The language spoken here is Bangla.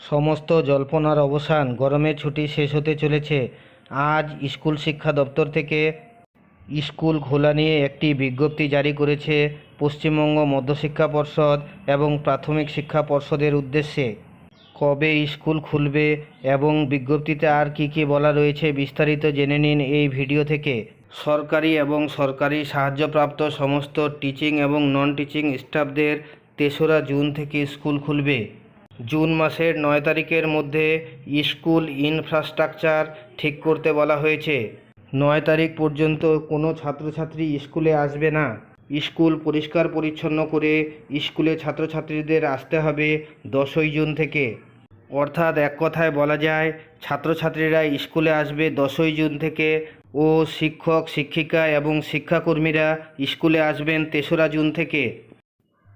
সমস্ত জল্পনার অবসান গরমের ছুটি শেষ হতে চলেছে। আজ স্কুল শিক্ষা দপ্তর থেকে স্কুল খোলা নিয়ে একটি বিজ্ঞপ্তি জারি করেছে পশ্চিমবঙ্গ মধ্যশিক্ষা পর্ষদ এবং প্রাথমিক শিক্ষা পর্ষদের উদ্দেশ্যে। কবে স্কুল খুলবে এবং বিজ্ঞপ্তিতে আর কি কি বলা রয়েছে বিস্তারিত জেনে নিন এই ভিডিও থেকে। সরকারি এবং সরকারি সাহায্যপ্রাপ্ত সমস্ত টিচিং এবং নন টিচিং স্টাফদের তেসরা জুন থেকে স্কুল খুলবে। জুন মাসের নয় তারিখের মধ্যে স্কুল ইনফ্রাস্ট্রাকচার ঠিক করতে বলা হয়েছে। নয় তারিখ পর্যন্ত কোনো ছাত্রছাত্রী স্কুলে আসবে না। স্কুল পরিষ্কার পরিচ্ছন্ন করে স্কুলে ছাত্রছাত্রীদের আসতে হবে দশই জুন থেকে। অর্থাৎ এক কথায় বলা যায়, ছাত্রছাত্রীরা স্কুলে আসবে দশই জুন থেকে ও শিক্ষক, শিক্ষিকা এবং শিক্ষাকর্মীরা স্কুলে আসবেন তেসরা জুন থেকে।